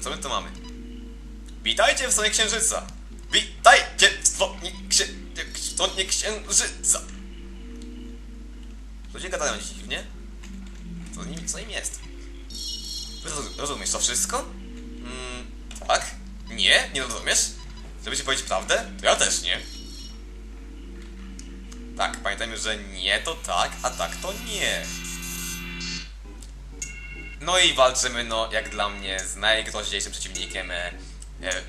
Co my tu mamy? Witajcie w stronie księżyca! Witajcie w stronie księ... stronie księżyca! Ludzie gadają dziwnie? Co im, co im jest? Roz- Rozumiesz to wszystko? Mm, tak? Nie? Nie rozumiesz? Żeby ci powiedzieć prawdę? To ja też nie. Tak, pamiętajmy, że nie to tak, a tak to nie. No i walczymy, no, jak dla mnie, z najgroźniejszym przeciwnikiem e, e,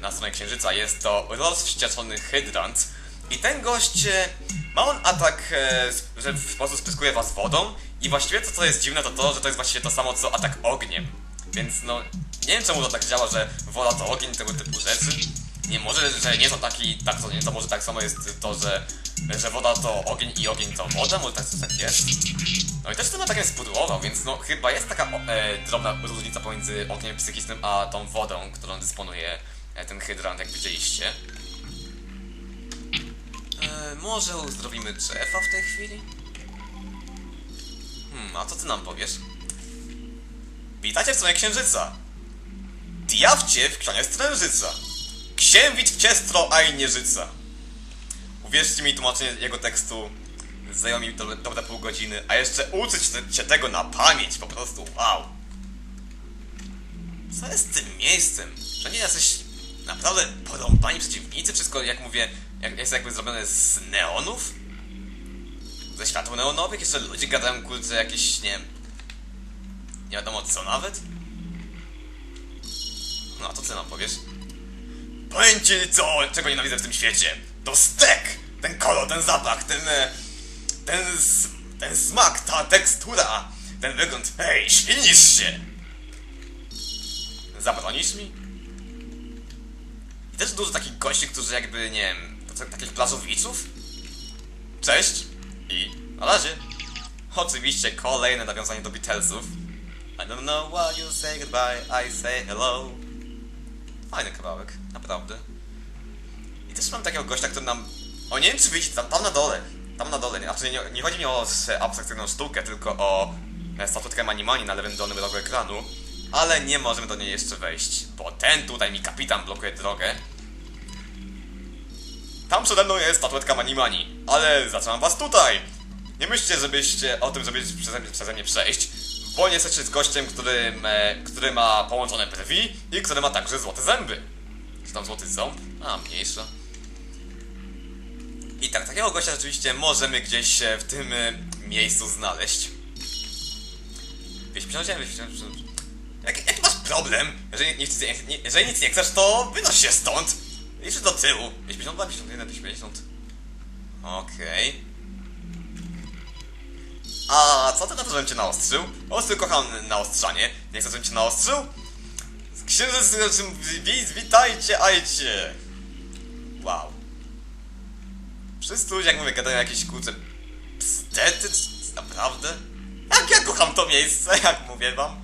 na stronie Księżyca. Jest to rozwścieczony hydrant. I ten gość, e, ma on atak, e, że w sposób spryskuje was wodą. I właściwie to, co jest dziwne, to to, że to jest właściwie to samo, co atak ogniem. Więc no, nie wiem czemu to tak działa, że woda to ogień, tego typu rzeczy. Nie może, że nie to taki, tak to nie, to może tak samo jest to, że, że woda to ogień i ogień to woda, może tak, tak jest. No i też ten atakiem spudłował, więc no chyba jest taka e, drobna różnica pomiędzy ogniem psychicznym a tą wodą, którą dysponuje e, ten hydrant, jak widzieliście. E, może uzdrowimy drzewa w tej chwili? Hmm, a co ty nam powiesz? Witajcie w stronie księżyca! Diawcie w kronie strężyca! Księwit w ciestro, a i nieżyca! Uwierzcie mi, tłumaczenie jego tekstu zajęło mi do, dobre pół godziny, a jeszcze uczyć się tego na pamięć, po prostu wow! Co jest tym miejscem? Że nie jacyś naprawdę porąbani przeciwnicy? Wszystko, jak mówię, jak, jest jakby zrobione z neonów? Ze światło neonowych? Jeszcze ludzie gadają, kurczę, jakieś, nie wiem, nie wiadomo co nawet? No, a to co nam powiesz? Powiem ci co, czego nienawidzę w tym świecie. To stek! Ten kolor, ten zapach, ten... e, Ten... ten smak, ta tekstura, ten wygląd. Hej, świnisz się! Zabronisz mi? I też dużo takich gości, którzy jakby, nie wiem, takich plażowiczów? Cześć i na razie. Oczywiście kolejne nawiązanie do Beatlesów. I don't know why you say goodbye, I say hello. Fajny kawałek, naprawdę. I też mam takiego gościa, który nam... O, nie wiem czy widzicie, tam, tam na dole. Tam na dole. Znaczy, nie, nie chodzi mi o abstrakcyjną sztukę, tylko o e, statuetkę Manimani na lewym dolnym rogu ekranu. Ale nie możemy do niej jeszcze wejść, bo ten tutaj mi kapitan blokuje drogę. Tam przede mną jest statuetka Manimani, ale zaczynam was tutaj. Nie myślcie, żebyście o tym, żeby przeze mnie, przeze mnie przejść, bo nie jesteście z gościem, który, e, który ma połączone brwi i który ma także złote zęby. Czy tam złoty ząb? A, mniejsza. I tak, takiego gościa rzeczywiście możemy gdzieś w tym e, miejscu znaleźć. 258, 258. Jak, jaki masz problem? Jeżeli nic, nie, jeżeli nic nie chcesz, to wynoś się stąd. Liczę do tyłu. 52, 51, 250. Okej. A co ty na to, żebym cię naostrzył? Ostry kocham naostrzanie. Nie chcę, żebym cię naostrzył? Księżyc, znaczy, wi, witajcie, ajcie. Wow. Wszyscy ludzie, jak mówię, gadają jakieś kurcze c- naprawdę? Jak ja kocham to miejsce, jak mówię wam.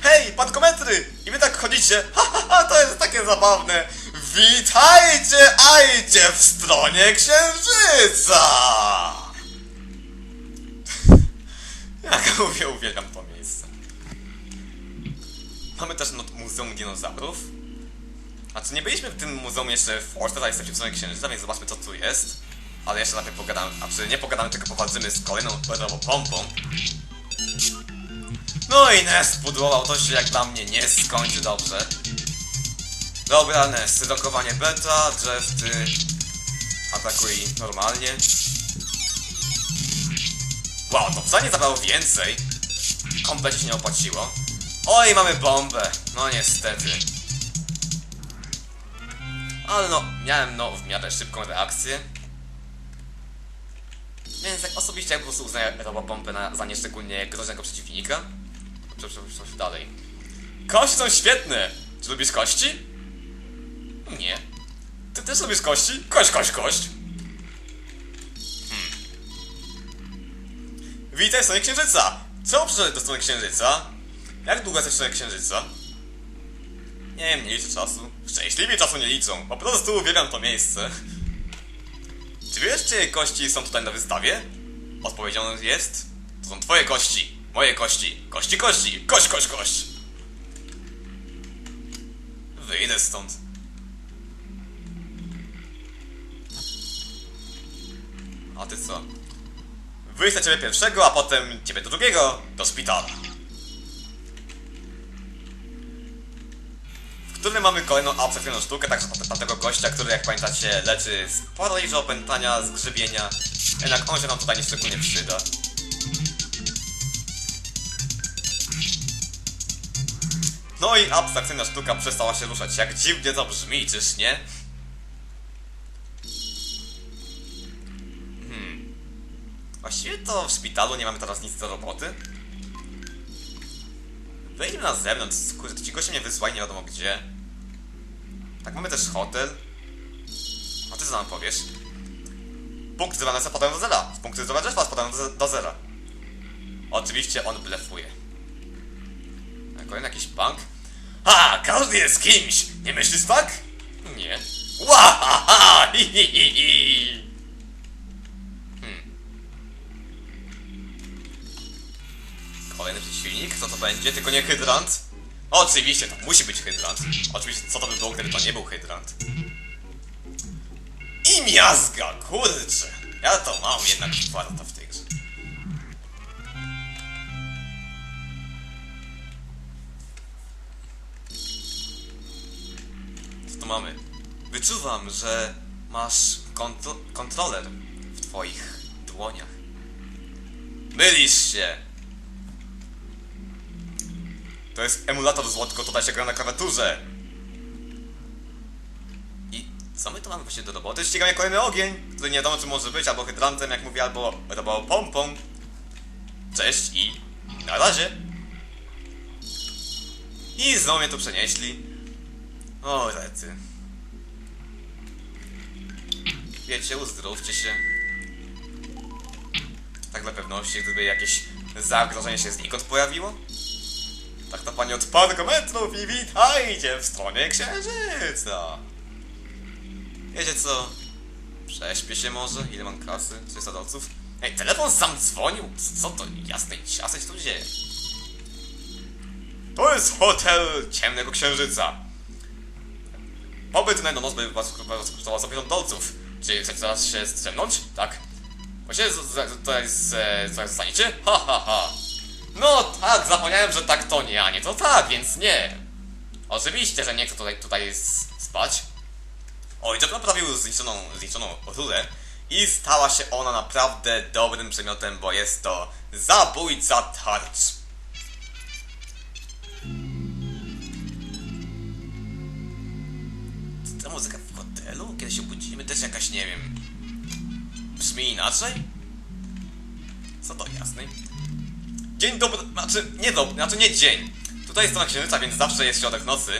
Hej, pankometry! I wy tak chodzicie, ha, ha, ha, to jest takie zabawne. Witajcie, ajcie w stronie księżyca! Jak mówię, uwielbiam to miejsce. Mamy też Muzeum Dinozaurów. A czy nie byliśmy w tym muzeum jeszcze w Polsce, ale jesteśmy w stronie księżyca, więc zobaczmy co tu jest. Ale jeszcze najpierw pogadamy, a czy nie pogadamy, tylko powalczymy z kolejną pompą. No i Nest pudłował, to się jak dla mnie nie skończy dobrze. Dobra, Nest, rokowanie beta, drzew, ty atakuj normalnie. Wow, to wcale nie zabrało więcej. Kompletnie się nie opłaciło. Oj, mamy bombę. No niestety. Ale no, miałem no w miarę szybką reakcję. Więc jak osobiście jak po prostu uznaję robobombę na, za nieszczególnie groźnego przeciwnika. Przepraszam, dalej. Kości są świetne! Czy lubisz kości? Nie. Ty też lubisz kości? Kość, kość, kość! Hmm. Witaj w stronie księżyca! Czemu przyszedłeś do strony księżyca? Jak długo jesteś w stronie księżyca? Nie liczę czasu. Szczęśliwi czasu nie liczą. Po prostu uwielbiam to miejsce. Czy wiesz, czyje kości są tutaj na wystawie? Odpowiedzią jest... To są twoje kości. Moje kości. Kości, kości. Kość, kość, kość. wyjdę stąd. A ty co? Wyślę ciebie pierwszego, a potem ciebie do drugiego, do szpitala. Którym mamy kolejną abstrakcyjną sztukę, także tamtego gościa, który jak pamiętacie leczy z paraliżu, opętania, zgrzybienia. Jednak on się nam tutaj nieszczególnie przyda. No i abstrakcyjna sztuka przestała się ruszać. Jak dziwnie to brzmi, czyż nie? Hmm. Właściwie to w szpitalu nie mamy teraz nic do roboty. Wejdźmy na zewnątrz, kurde, ci goście mnie wysłali nie wiadomo gdzie. Tak, mamy też hotel. A ty co nam powiesz? Punkty zdrowia spadają do zera. Punkty zdrowia Jeffa spadają do, zera. Oczywiście on blefuje. A Kolejny jakiś bank? Ha! Każdy jest kimś! Nie myślisz tak? Nie. Hi, hi, hi. Hmm. Kolejny przeciwnik? Co to będzie? Tylko nie hydrant? Oczywiście, to musi być hydrant. Oczywiście, co to by było, gdyby to nie był hydrant? I miazga, kurczę! Ja to mam jednak warto w tej grze. Co tu mamy? Wyczuwam, że masz kontro kontroler w twoich dłoniach. Mylisz się! To jest emulator złotko, tutaj się gra na klawiaturze. I co my tu mamy właśnie do roboty? Ściga mnie kolejny ogień, który nie wiadomo czy może być, albo hydrantem, jak mówię, albo, albo pompą. Cześć i na razie. I znowu mnie tu przenieśli. O, rety. Wiecie, uzdrówcie się. Tak dla pewności, gdyby jakieś zagrożenie się znikąd pojawiło. Tak to pani od parku metrów i witajcie w stronie księżyca. Wiecie co? Prześpię się może? Ile mam kasy? 300 dolców? Ej, telefon sam dzwonił? Co to jasnej ciasy się tu dzieje? To jest hotel ciemnego księżyca. Pobyt na jedną noc by was kosztował 150 dolców. Czy chcecie teraz się strzemnąć? Tak. Właściwie z- z- to jest... e, co zostaniecie? Ha, ha, ha. No tak, zapomniałem, że tak to nie, a nie to tak, więc nie. Oczywiście, że nie chcę tutaj, tutaj spać. Oj, to naprawił zniszczoną, zniszczoną rurę i stała się ona naprawdę dobrym przedmiotem, bo jest to zabójca tarcz. Ta muzyka w hotelu? Kiedy się budzimy? Też jakaś, nie wiem... Brzmi inaczej? Co to jasny? Dzień dobry, znaczy nie dobry, znaczy nie dzień. Tutaj jest strona księżyca, więc zawsze jest środek nocy.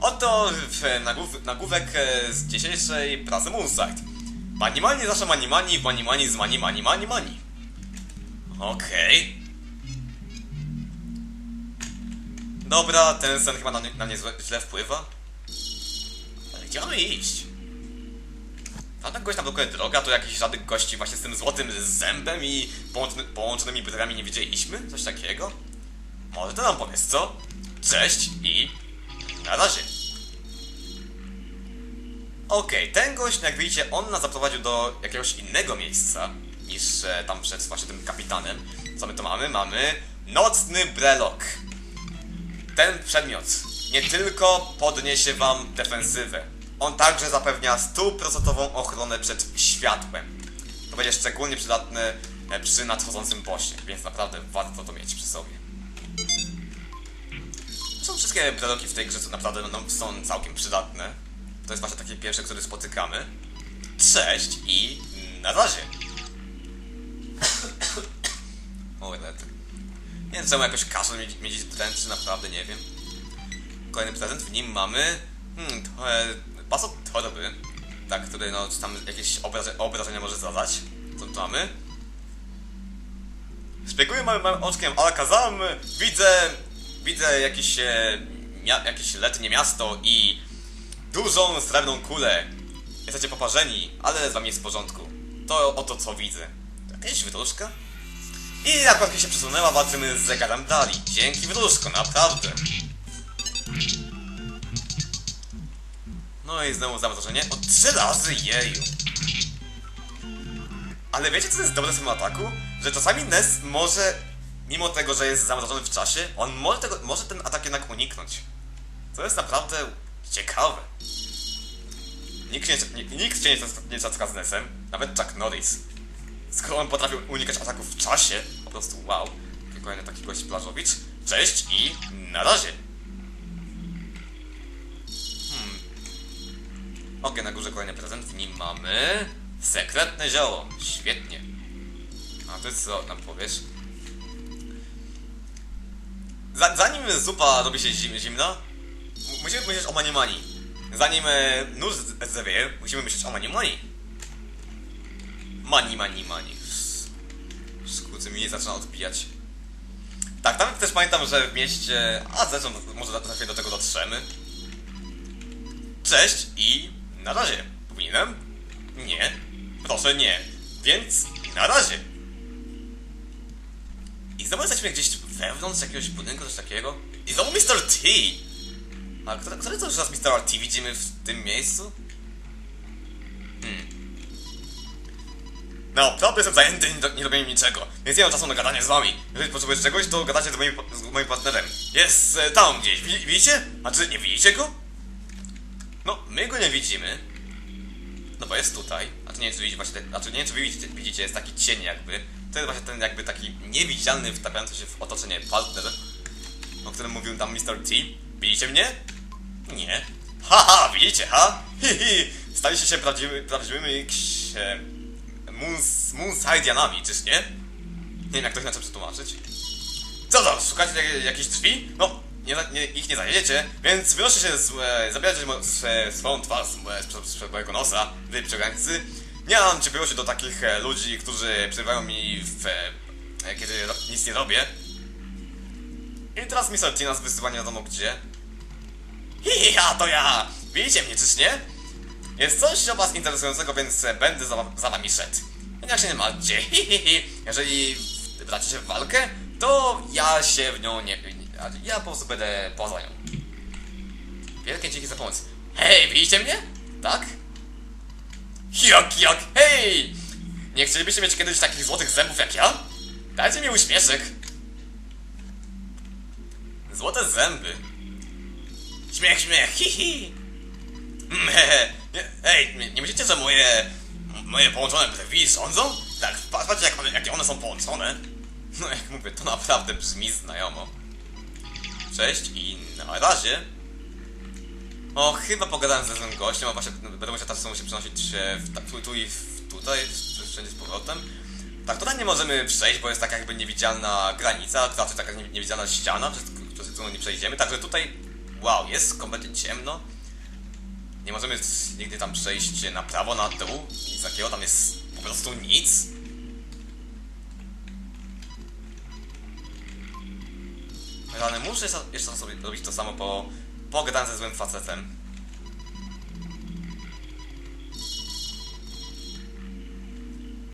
Oto w, nagłów, nagłówek e, z dzisiejszej prasy Moonside. Mani mani zawsze mani mani, mani mani z mani mani mani mani. Okej. Dobra, ten sen chyba na, na mnie źle wpływa. Ale gdzie mamy iść? Żadna gość tam blokuje droga, to jakiś żadnych gości właśnie z tym złotym zębem i połączony, połączonymi brami nie widzieliśmy? Coś takiego? Może to nam powiesz, co? Cześć i na razie. Okej, ten gość, jak widzicie, on nas zaprowadził do jakiegoś innego miejsca niż e, tam przed właśnie tym kapitanem. Co my tu mamy? Mamy nocny brelok. Ten przedmiot nie tylko podniesie wam defensywę, on także zapewnia stuprocentową ochronę przed światłem. To będzie szczególnie przydatne e, przy nadchodzącym bosie, więc naprawdę warto to mieć przy sobie. Są wszystkie breloki w tej grze, co naprawdę no, są całkiem przydatne. To jest właśnie takie pierwsze, które spotykamy. Cześć i na razie. Oj, lety. Nie wiem, czemu jakoś kaszel mieć, mieć dręczy, naprawdę nie wiem. Kolejny prezent, w nim mamy hmm, to, pas od torby, tak, który no, czy tam jakieś obraże, obrażenia może zadać. Co tu mamy? Szpiekuję małym, małym oczkiem Alakazam, widzę, widzę jakieś, e, jakieś letnie miasto i dużą srebrną kulę. Jesteście poparzeni, ale z wami jest w porządku. To oto co widzę. Jakaś wydrużka? I jak się przesunęła, walczymy z zegarem Dali. Dzięki wydrużko, naprawdę. No i znowu zamrożenie. O trzy razy, jeju. Ale wiecie co jest dobre w tym ataku? Że czasami Ness może, mimo tego, że jest zamrożony w czasie, on może, tego, może ten atak jednak uniknąć. To jest naprawdę ciekawe. Nikt się nie, nikt się nie, nie z Nessem, nawet Chuck Norris. Skoro on potrafił unikać ataków w czasie, po prostu wow. Kolejny taki gość plażowicz. Cześć i na razie. Okej, na górze kolejny prezent. W nim mamy sekretne zioło. Świetnie. A ty co nam powiesz? Za, zanim zupa robi się zim, zimna, mu- musimy myśleć o mani mani. Zanim e, nóż zawieje, musimy myśleć o mani mani. Mani mani. Skróty mi zaczyna odbijać. Tak, tam też pamiętam, że w mieście... A zresztą może za chwilę do tego dotrzemy. Cześć i na razie. Powinienem? Nie. Proszę nie. Więc na razie. I znowu jesteśmy gdzieś wewnątrz jakiegoś budynku, coś takiego. I znowu Mr. T! A który, który to już raz Mr. T widzimy w tym miejscu? Hmm. No, naprawdę jestem zajęty nie- nie robię niczego, więc nie mam czasu na gadanie z wami. Jeżeli potrzebujesz czegoś, to gadacie z moim, z moim partnerem. Jest e, tam gdzieś, Wi- widzicie? A czy nie widzicie go? No, my go nie widzimy. No bo jest tutaj. A tu nie wiem, czy widzicie właśnie, a nie wiem, czy widzicie, widzicie, jest taki cień jakby. To jest właśnie ten jakby taki niewidzialny, wtapiający się w otoczenie partner, o którym mówił tam Mr. T. Widzicie mnie? Nie. Haha, widzicie, ha? Hi, hi. Staliście się prawdziwy, prawdziwymi ks- e, moons, moonsaidianami, czyż nie? Nie wiem, jak to inaczej przetłumaczyć. Co to, szukacie jak, jakichś drzwi? No, nie, nie, ich nie znajdziecie, więc wynoście się, z, e, zabieracie mo, z, e, twarz z, e, mojego nosa, wy przegańcy. Nie mam cierpliwości do takich e, ludzi, którzy przerywają mi w, e, e, kiedy nic nie robię. I teraz Mr. T nas wysyła nie wiadomo gdzie. Hi, ja, to ja! Widzicie mnie, czyż nie? Jest coś o was interesującego, więc e, będę za, za wami szedł. Jak się nie martwcie, hi, hi, hi. Jeżeli wdacie się w walkę, to ja się w nią nie... Ja po prostu będę poza nią. Wielkie dzięki za pomoc. Hej, widzicie mnie? Tak? Jak, jak, hej! Nie chcielibyście mieć kiedyś takich złotych zębów jak ja? Dajcie mi uśmieszek. Złote zęby. Śmiech, śmiech, hi, hi. Meh. Nie- Ej, nie, nie myślicie, że moje... moje połączone brwi rządzą? Tak, patrz- patrzcie jak jakie one są połączone. No jak mówię, to naprawdę brzmi znajomo. Cześć i na razie. O, chyba pogadałem ze złym gościem, a właśnie będę musiał czasem się przenosić w, tu, tu i w, tutaj, wszędzie z powrotem. Tak, tutaj nie możemy przejść, bo jest taka jakby niewidzialna granica, znaczy taka nie- niewidzialna ściana, przez, przez którą nie przejdziemy, także tutaj, wow, jest kompletnie ciemno. Nie możemy nigdy tam przejść na prawo, na dół, nic takiego, tam jest po prostu nic. Ale muszę jeszcze- sobie robić to samo, bo pogadałem ze złym facetem.